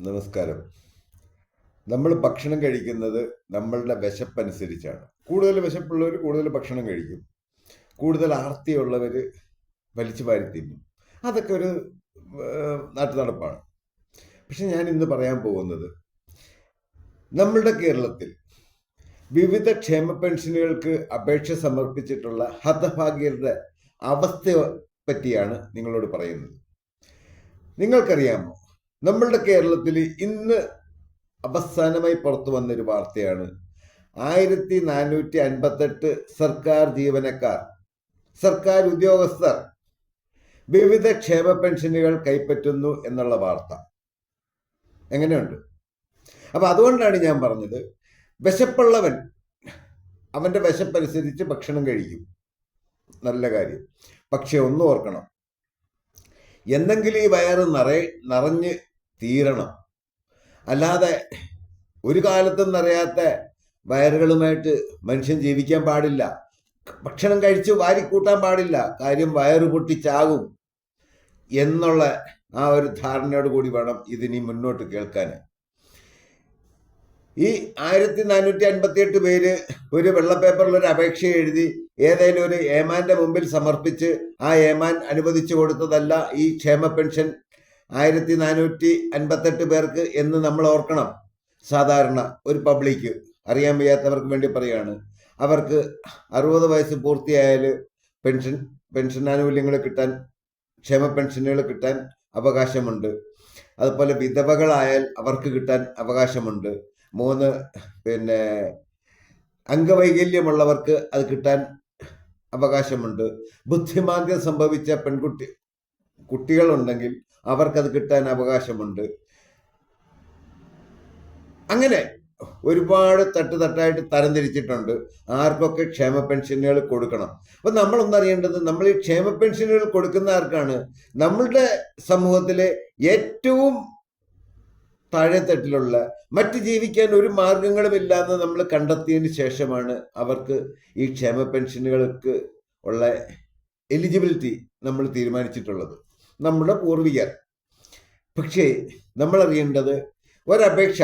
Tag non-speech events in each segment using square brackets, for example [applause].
നമസ്കാരം. നമ്മൾ ഭക്ഷണം കഴിക്കുന്നത് നമ്മളുടെ വിശപ്പനുസരിച്ചാണ്. കൂടുതൽ വിശപ്പുള്ളവർ കൂടുതൽ ഭക്ഷണം കഴിക്കും. കൂടുതൽ ആർത്തിയുള്ളവർ വലിച്ചു വാരി തിന്നും. അതൊക്കെ ഒരു നാട്ടു നാട്ടുനടപ്പാണ്. പക്ഷെ ഞാൻ ഇന്ന് പറയാൻ പോകുന്നത് നമ്മളുടെ കേരളത്തിൽ വിവിധ ക്ഷേമ പെൻഷനുകൾക്ക് അപേക്ഷ സമർപ്പിച്ചിട്ടുള്ള ഹതഭാഗ്യരുടെ അവസ്ഥയെ പറ്റിയാണ് നിങ്ങളോട് പറയുന്നത്. നിങ്ങൾക്കറിയാമോ? നമ്മളുടെ കേരളത്തിൽ ഇന്ന് അവസാനമായി പുറത്തു വന്നൊരു വാർത്തയാണ്. ആയിരത്തി നാനൂറ്റി അൻപത്തെട്ട് സർക്കാർ ജീവനക്കാർ സർക്കാർ ഉദ്യോഗസ്ഥർ വിവിധ ക്ഷേമ പെൻഷനുകൾ കൈപ്പറ്റുന്നു എന്നുള്ള വാർത്ത. എങ്ങനെയുണ്ട്? അപ്പൊ അതുകൊണ്ടാണ് ഞാൻ പറഞ്ഞത് വിശപ്പുള്ളവൻ അവന്റെ വിശപ്പനുസരിച്ച് ഭക്ഷണം കഴിക്കും. നല്ല കാര്യം. പക്ഷെ ഒന്ന് ഓർക്കണം എന്തെങ്കിലും ഈ വയറ് നിറ നിറഞ്ഞ് തീരണം. അല്ലാതെ ഒരു കാലത്തും നിറയാത്ത വയറുകളുമായിട്ട് മനുഷ്യൻ ജീവിക്കാൻ പാടില്ല. ഭക്ഷണം കഴിച്ച് വാരിക്കൂട്ടാൻ പാടില്ല. കാര്യം വയറ് പൊട്ടിച്ചാകും എന്നുള്ള ആ ഒരു ധാരണയോട് കൂടി വേണം ഇതിനി മുന്നോട്ട് കേൾക്കാൻ ഈ ആയിരത്തി നാനൂറ്റി അൻപത്തി എട്ട് പേര് ഒരു വെള്ളപ്പേപ്പറിൽ ഒരു അപേക്ഷ എഴുതി ഏതെങ്കിലും ഒരു ഏമാന്റെ മുമ്പിൽ സമർപ്പിച്ച് ആ ഏമാൻ അനുവദിച്ചു കൊടുത്തതല്ല ഈ ക്ഷേമ പെൻഷൻ ആയിരത്തി നാനൂറ്റി അൻപത്തെട്ട് പേർക്ക് എന്ന് നമ്മൾ ഓർക്കണം. സാധാരണ ഒരു പബ്ലിക് അറിയാൻ വയ്യാത്തവർക്ക് വേണ്ടി പറയുകയാണ് അവർക്ക് അറുപത് വയസ്സ് പൂർത്തിയായാൽ പെൻഷൻ പെൻഷൻ ആനുകൂല്യങ്ങൾ കിട്ടാൻ ക്ഷേമ പെൻഷനുകൾ കിട്ടാൻ അവകാശമുണ്ട്. അതുപോലെ വിധവകളായാൽ അവർക്ക് കിട്ടാൻ അവകാശമുണ്ട്. മൂന്ന് പിന്നെ അംഗവൈകല്യമുള്ളവർക്ക് അത് കിട്ടാൻ അവകാശമുണ്ട്. ബുദ്ധിമാന്ദ്യം സംഭവിച്ച പെൺകുട്ടി കുട്ടികളുണ്ടെങ്കിൽ അവർക്കത് കിട്ടാൻ അവകാശമുണ്ട്. അങ്ങനെ ഒരുപാട് തട്ട് തട്ടായിട്ട് തരംതിരിച്ചിട്ടുണ്ട് ആർക്കൊക്കെ ക്ഷേമ പെൻഷനുകൾ കൊടുക്കണം? അപ്പൊ നമ്മളൊന്നറിയേണ്ടത് നമ്മൾ ഈ ക്ഷേമ പെൻഷനുകൾ കൊടുക്കുന്ന ആർക്കാണ്? നമ്മളുടെ സമൂഹത്തിലെ ഏറ്റവും താഴെത്തട്ടിലുള്ള മറ്റ് ജീവിക്കാൻ ഒരു മാർഗങ്ങളും ഇല്ലാന്ന് നമ്മൾ കണ്ടെത്തിയതിന് ശേഷമാണ് അവർക്ക് ഈ ക്ഷേമ പെൻഷനുകൾക്ക് ഉള്ള എലിജിബിലിറ്റി നമ്മൾ തീരുമാനിച്ചിട്ടുള്ളത്. നമ്മുടെ പൂർവികർ. പക്ഷേ നമ്മൾ അറിയേണ്ടത് ഒരപേക്ഷ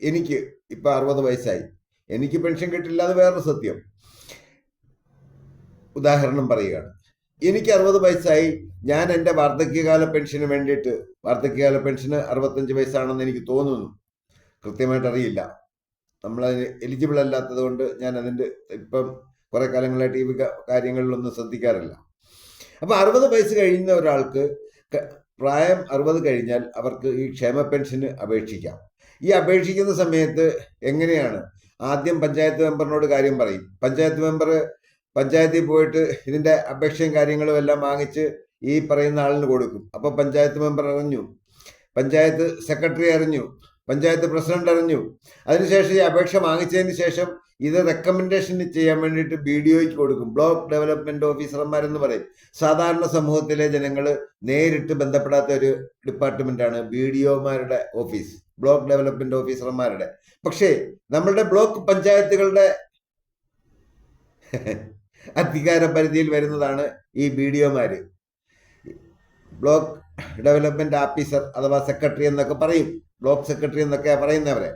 എനിക്ക് ഇപ്പം അറുപത് വയസ്സായി. എനിക്ക് പെൻഷൻ കിട്ടില്ല അത് വേറൊരു സത്യം. ഉദാഹരണം പറയുകയാണ്. എനിക്ക് അറുപത് വയസ്സായി. ഞാൻ എന്റെ വാർദ്ധക്യകാല പെൻഷന് വേണ്ടിയിട്ട് വാർദ്ധക്യകാല പെൻഷന് അറുപത്തഞ്ച് വയസ്സാണെന്ന് എനിക്ക് തോന്നുന്നു. കൃത്യമായിട്ട് അറിയില്ല. നമ്മളതിന് എലിജിബിൾ അല്ലാത്തത് കൊണ്ട് ഞാൻ അതിന്റെ ഇപ്പം കുറെ കാലങ്ങളായിട്ട് ഈ കാര്യങ്ങളിലൊന്നും ശ്രദ്ധിക്കാറില്ല. അപ്പൊ അറുപത് വയസ്സ് കഴിയുന്ന ഒരാൾക്ക് പ്രായം അറുപത് കഴിഞ്ഞാൽ അവർക്ക് ഈ ക്ഷേമ പെൻഷന് അപേക്ഷിക്കാം. ഈ അപേക്ഷിക്കുന്ന സമയത്ത് എങ്ങനെയാണ്? ആദ്യം പഞ്ചായത്ത് മെമ്പറിനോട് കാര്യം പറയും. പഞ്ചായത്ത് മെമ്പർ പഞ്ചായത്തിൽ പോയിട്ട് ഇതിന്റെ അപേക്ഷയും കാര്യങ്ങളും എല്ലാം വാങ്ങിച്ച് ഈ പറയുന്ന ആളിന് കൊടുക്കും. അപ്പോൾ പഞ്ചായത്ത് മെമ്പർ അറിഞ്ഞു. പഞ്ചായത്ത് സെക്രട്ടറി അറിഞ്ഞു. പഞ്ചായത്ത് പ്രസിഡന്റ് അറിഞ്ഞു. അതിനുശേഷം ഈ അപേക്ഷ വാങ്ങിച്ചതിന് ശേഷം ഇത് റെക്കമെൻഡേഷൻ ചെയ്യാൻ വേണ്ടിയിട്ട് ബി ഡി ഒക്ക് കൊടുക്കും. ബ്ലോക്ക് ഡെവലപ്മെന്റ് ഓഫീസർമാരെന്ന് പറയും. സാധാരണ സമൂഹത്തിലെ ജനങ്ങൾ നേരിട്ട് ബന്ധപ്പെടാത്ത ഒരു ഡിപ്പാർട്ട്മെന്റാണ് ബി ഡി ഒമാരുടെ ഓഫീസ് ബ്ലോക്ക് ഡെവലപ്മെന്റ് ഓഫീസർമാരുടെ പക്ഷേ നമ്മളുടെ ബ്ലോക്ക് പഞ്ചായത്തുകളുടെ [laughs] അധികാര പരിധിയിൽ വരുന്നതാണ് ഈ ബി ഡി ഒമാര് ബ്ലോക്ക് ഡെവലപ്മെന്റ് ഓഫീസർ അഥവാ സെക്രട്ടറി എന്നൊക്കെ പറയും. ബ്ലോക്ക് സെക്രട്ടറി എന്നൊക്കെ പറയുന്നവരെ.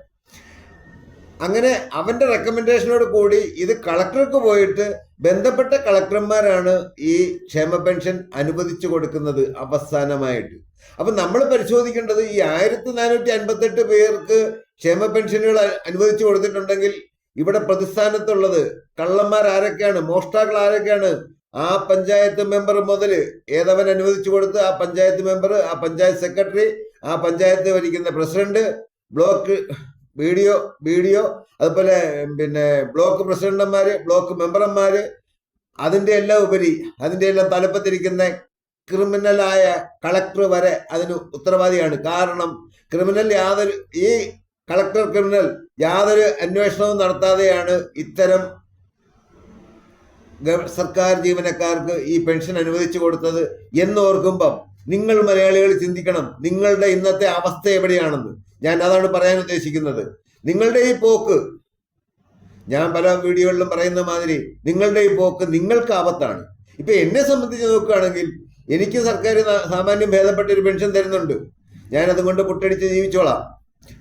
അങ്ങനെ അവന്റെ റെക്കമെൻഡേഷനോട് കൂടി ഇത് കളക്ടർക്ക് പോയിട്ട് ബന്ധപ്പെട്ട കളക്ടർമാരാണ് ഈ ക്ഷേമ പെൻഷൻ അനുവദിച്ചു കൊടുക്കുന്നത് അവസാനമായിട്ട്. അപ്പൊ നമ്മൾ പരിശോധിക്കേണ്ടത് ഈ ആയിരത്തി നാനൂറ്റി അൻപത്തെട്ട് പേർക്ക് ക്ഷേമ പെൻഷനുകൾ അനുവദിച്ചു കൊടുത്തിട്ടുണ്ടെങ്കിൽ ഇവിടെ പ്രതിസ്ഥാനത്തുള്ളത് കള്ളന്മാർ ആരൊക്കെയാണ് മോഷ്ടാക്കൾ ആരൊക്കെയാണ്? ആ പഞ്ചായത്ത് മെമ്പർ മുതൽ ഏതവൻ അനുവദിച്ചു കൊടുത്ത് ആ പഞ്ചായത്ത് മെമ്പർ ആ പഞ്ചായത്ത് സെക്രട്ടറി ആ പഞ്ചായത്ത് ഭരിക്കുന്ന പ്രസിഡന്റ് ബ്ലോക്ക് ഡി ഒ അതുപോലെ പിന്നെ ബ്ലോക്ക് പ്രസിഡന്റുമാര് ബ്ലോക്ക് മെമ്പർമാര് അതിന്റെ എല്ലാം ഉപരി അതിന്റെ എല്ലാം തലപ്പത്തിരിക്കുന്ന ക്രിമിനലായ കളക്ടർ വരെ അതിന് ഉത്തരവാദിയാണ്. കാരണം ക്രിമിനൽ യാതൊരു ഈ കളക്ടർ ക്രിമിനൽ യാതൊരു അന്വേഷണവും നടത്താതെയാണ് ഇത്തരം സർക്കാർ ജീവനക്കാർക്ക് ഈ പെൻഷൻ അനുവദിച്ചു കൊടുത്തത് എന്നോർക്കുമ്പം നിങ്ങൾ മലയാളികൾ ചിന്തിക്കണം. നിങ്ങളുടെ ഇന്നത്തെ അവസ്ഥ എവിടെയാണെന്ന്. ഞാൻ അതാണ് പറയാൻ ഉദ്ദേശിക്കുന്നത്. നിങ്ങളുടെ ഈ പോക്ക് ഞാൻ പല വീഡിയോകളിലും പറയുന്ന മാതിരി നിങ്ങളുടെ ഈ പോക്ക് നിങ്ങൾക്ക് ആപത്താണ്. ഇപ്പൊ എന്നെ സംബന്ധിച്ച് നോക്കുകയാണെങ്കിൽ എനിക്ക് സർക്കാർ സാമാന്യം ഭേദപ്പെട്ട ഒരു പെൻഷൻ തരുന്നുണ്ട്. ഞാൻ അതുകൊണ്ട് പുട്ടടിച്ച് ജീവിച്ചോളാം.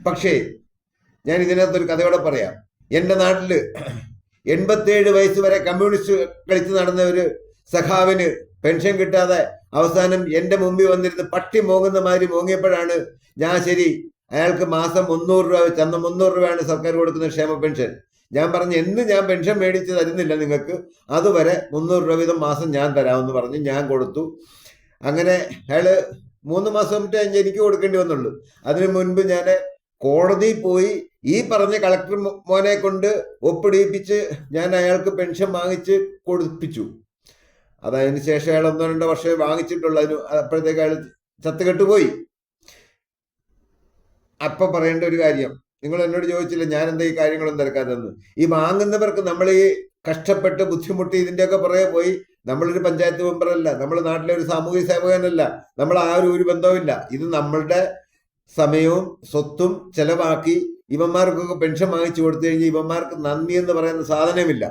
പക്ഷേ ഞാൻ ഇതിനകത്തൊരു കഥയോടെ പറയാം. എന്റെ നാട്ടിൽ എൺപത്തേഴ് വയസ്സ് വരെ കമ്മ്യൂണിസ്റ്റ് കളിച്ച് നടന്ന ഒരു സഖാവിന് പെൻഷൻ കിട്ടാതെ അവസാനം എന്റെ മുമ്പിൽ വന്നിരുന്ന് പട്ടി മോങ്ങുന്ന മാതിരി മോങ്ങിയപ്പോഴാണ് ഞാൻ ശരി അയാൾക്ക് മാസം മുന്നൂറ് രൂപ വെച്ച് അന്ന് മുന്നൂറ് രൂപയാണ് സർക്കാർ കൊടുക്കുന്ന ക്ഷേമ പെൻഷൻ. ഞാൻ പറഞ്ഞു എന്ന് ഞാൻ പെൻഷൻ മേടിച്ച് തരുന്നില്ല നിങ്ങൾക്ക്? അതുവരെ മുന്നൂറ് രൂപ വീതം മാസം ഞാൻ തരാമെന്ന് പറഞ്ഞ് ഞാൻ കൊടുത്തു. അങ്ങനെ അയാൾ മൂന്ന് മാസം മറ്റേ എനിക്ക് കൊടുക്കേണ്ടി വന്നുള്ളൂ. അതിനു മുൻപ് ഞാൻ കോടതി പോയി ഈ പറഞ്ഞ കളക്ടർ മോനെ കൊണ്ട് ഒപ്പിടിയിപ്പിച്ച് ഞാൻ അയാൾക്ക് പെൻഷൻ വാങ്ങിച്ച് കൊടുപ്പിച്ചു. അതതിന് ശേഷം അയാൾ ഒന്നോ രണ്ടോ വർഷമേ വാങ്ങിച്ചിട്ടുള്ളൂ. അതിന് അപ്പോഴത്തേക്ക് അയാൾ ചത്തുകെട്ട് പോയി അപ്പൊ പറയേണ്ട ഒരു കാര്യം. നിങ്ങൾ എന്നോട് ചോദിച്ചില്ല ഞാൻ എന്താ ഈ കാര്യങ്ങളൊന്നും തിരക്കാതെന്ന് ഈ വാങ്ങുന്നവർക്ക് നമ്മൾ ഈ കഷ്ടപ്പെട്ട് ബുദ്ധിമുട്ടി ഇതിന്റെയൊക്കെ പുറകെ പോയി നമ്മളൊരു പഞ്ചായത്ത് മെമ്പറല്ല നമ്മൾ നാട്ടിലെ ഒരു സാമൂഹിക സേവകനല്ല നമ്മൾ ആ ഒരു ഒരു ബന്ധവുമില്ല. ഇത് നമ്മളുടെ സമയവും സ്വത്തും ചെലവാക്കി ഇവന്മാർക്കൊക്കെ പെൻഷൻ വാങ്ങിച്ചു കൊടുത്തു കഴിഞ്ഞാൽ ഇവന്മാർക്ക് നന്ദി എന്ന് പറയുന്ന സാധനമില്ല.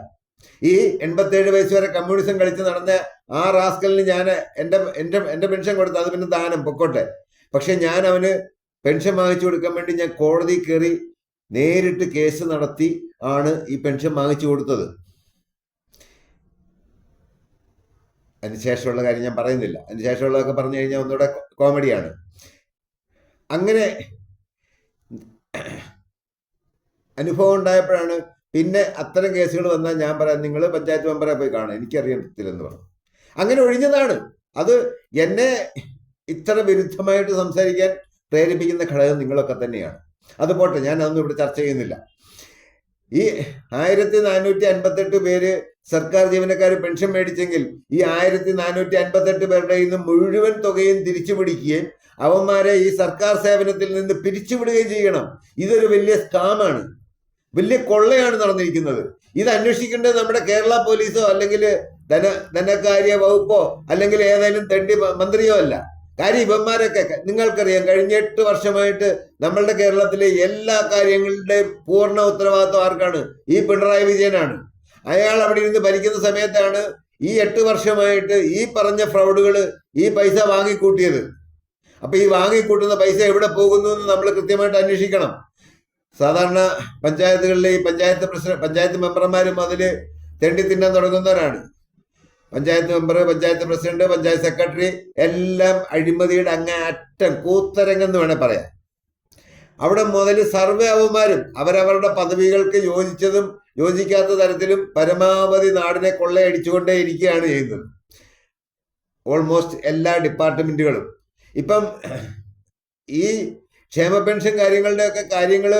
ഈ എൺപത്തേഴ് വയസ്സ് വരെ കമ്മ്യൂണിസം കളിച്ച് നടന്ന ആ റാസ്കലിന് ഞാൻ എന്റെ എന്റെ എന്റെ പെൻഷൻ കൊടുത്തു അത് പിന്നെ ദാനം പൊക്കോട്ടെ. പക്ഷെ ഞാൻ അവന് പെൻഷൻ വാങ്ങിച്ചു കൊടുക്കാൻ വേണ്ടി ഞാൻ കോടതി കയറി നേരിട്ട് കേസ് നടത്തി ആണ് ഈ പെൻഷൻ വാങ്ങിച്ചു കൊടുത്തത്. അതിനുശേഷമുള്ള കാര്യം ഞാൻ പറയുന്നില്ല. അതിനുശേഷമുള്ളതൊക്കെ പറഞ്ഞു കഴിഞ്ഞാൽ ഒന്നുകൂടെ കോമഡിയാണ്. അങ്ങനെ അനുഭവം ഉണ്ടായപ്പോഴാണ് പിന്നെ അത്തരം കേസുകൾ വന്നാൽ ഞാൻ പറയാം നിങ്ങൾ പഞ്ചായത്ത് മെമ്പറെ പോയി കാണാം. എനിക്കറിയത്തില്ലെന്ന് പറഞ്ഞു. അങ്ങനെ ഒഴിഞ്ഞതാണ്. അത് എന്നെ ഇത്ര വിരുദ്ധമായിട്ട് സംസാരിക്കാൻ പ്രേരിപ്പിക്കുന്ന ഘടകം നിങ്ങളൊക്കെ തന്നെയാണ്. അത് പോട്ടെ ഞാൻ അതൊന്നും ഇവിടെ ചർച്ച ചെയ്യുന്നില്ല. ഈ ആയിരത്തി നാനൂറ്റി അൻപത്തെട്ട് പേര് സർക്കാർ ജീവനക്കാർ പെൻഷൻ മേടിച്ചെങ്കിൽ ഈ ആയിരത്തി നാനൂറ്റി അൻപത്തെട്ട് പേരുടെ നിന്ന് മുഴുവൻ തുകയും തിരിച്ചു പിടിക്കുകയും അവന്മാരെ ഈ സർക്കാർ സേവനത്തിൽ നിന്ന് പിരിച്ചുവിടുകയും ചെയ്യണം. ഇതൊരു വലിയ സ്കാമാണ്. വലിയ കൊള്ളയാണ് നടന്നിരിക്കുന്നത്. ഇത് അന്വേഷിക്കേണ്ടത് നമ്മുടെ കേരള പോലീസോ അല്ലെങ്കിൽ ധന ധനകാര്യ വകുപ്പോ അല്ലെങ്കിൽ ഏതെങ്കിലും തെണ്ടി മന്ത്രിയോ അല്ല. കാര്യം ഇവന്മാരൊക്കെ നിങ്ങൾക്കറിയാം കഴിഞ്ഞ എട്ട് വർഷമായിട്ട് നമ്മളുടെ കേരളത്തിലെ എല്ലാ കാര്യങ്ങളുടെയും പൂർണ ഉത്തരവാദിത്വം ആർക്കാണ്? ഈ പിണറായി വിജയനാണ്. അയാൾ അവിടെ ഇരുന്ന് ഭരിക്കുന്ന സമയത്താണ് ഈ എട്ട് വർഷമായിട്ട് ഈ പറഞ്ഞ ഫ്രൗഡുകൾ ഈ പൈസ വാങ്ങിക്കൂട്ടിയത്. അപ്പൊ ഈ വാങ്ങിക്കൂട്ടുന്ന പൈസ എവിടെ പോകുന്നു എന്ന് നമ്മൾ കൃത്യമായിട്ട് അന്വേഷിക്കണം. സാധാരണ പഞ്ചായത്തുകളിലെ ഈ പഞ്ചായത്ത് പ്രസിഡന്റ് പഞ്ചായത്ത് മെമ്പർമാരും അതിൽ തെണ്ടി തിന്നാൻ തുടങ്ങുന്നവരാണ്. Panchayat member panchayat president panchayat secretary എല്ലാം അഴിമതിയുടെ അങ്ങേ അറ്റം കൂത്തരങ്ങെന്ന് വേണേൽ പറയാം. അവിടെ മുതൽ സർവേ അവന്മാരും അവരവരുടെ പദവികൾക്ക് യോജിച്ചതും യോജിക്കാത്ത തരത്തിലും പരമാവധി നാടിനെ കൊള്ളയടിച്ചുകൊണ്ടേ ഇരിക്കുകയാണ് ചെയ്യുന്നത്. ഓൾമോസ്റ്റ് എല്ലാ ഡിപ്പാർട്ട്മെന്റുകളും ഇപ്പം ഈ ക്ഷേമ പെൻഷൻ കാര്യങ്ങളുടെയൊക്കെ കാര്യങ്ങൾ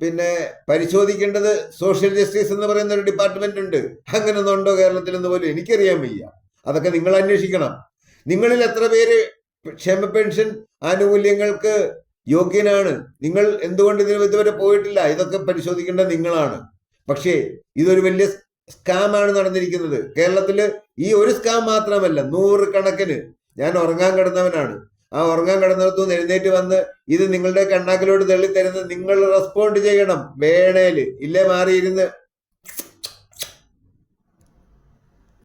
പിന്നെ പരിശോധിക്കേണ്ടത് സോഷ്യൽ ജസ്റ്റിസ് എന്ന് പറയുന്ന ഒരു ഡിപ്പാർട്ട്മെന്റ് ഉണ്ട്. അങ്ങനെ ഒന്നുണ്ടോ കേരളത്തിൽ എന്ന് പോലും എനിക്കറിയാൻ വയ്യ. അതൊക്കെ നിങ്ങൾ അന്വേഷിക്കണം. നിങ്ങളിൽ എത്ര പേര് ക്ഷേമ പെൻഷൻ ആനുകൂല്യങ്ങൾക്ക് യോഗ്യനാണ്? നിങ്ങൾ എന്തുകൊണ്ട് ഇതിന് ഇതുവരെ പോയിട്ടില്ല? ഇതൊക്കെ പരിശോധിക്കേണ്ടത് നിങ്ങളാണ്. പക്ഷേ ഇതൊരു വലിയ സ്കാമാണ് നടന്നിരിക്കുന്നത്. കേരളത്തിൽ ഈ ഒരു സ്കാം മാത്രമല്ല നൂറുകണക്കിന്. ഞാൻ ഉറങ്ങാൻ കിടന്നവനാണ്. ആ ഉറങ്ങാൻ കിടന്നിടത്തു നിന്ന് എഴുന്നേറ്റ് വന്ന് ഇത് നിങ്ങളുടെ കണ്ണാക്കിലോട്ട് തള്ളിത്തരുന്നത് നിങ്ങൾ റെസ്പോണ്ട് ചെയ്യണം. വേണേൽ. ഇല്ലേ മാറിയിരുന്ന്.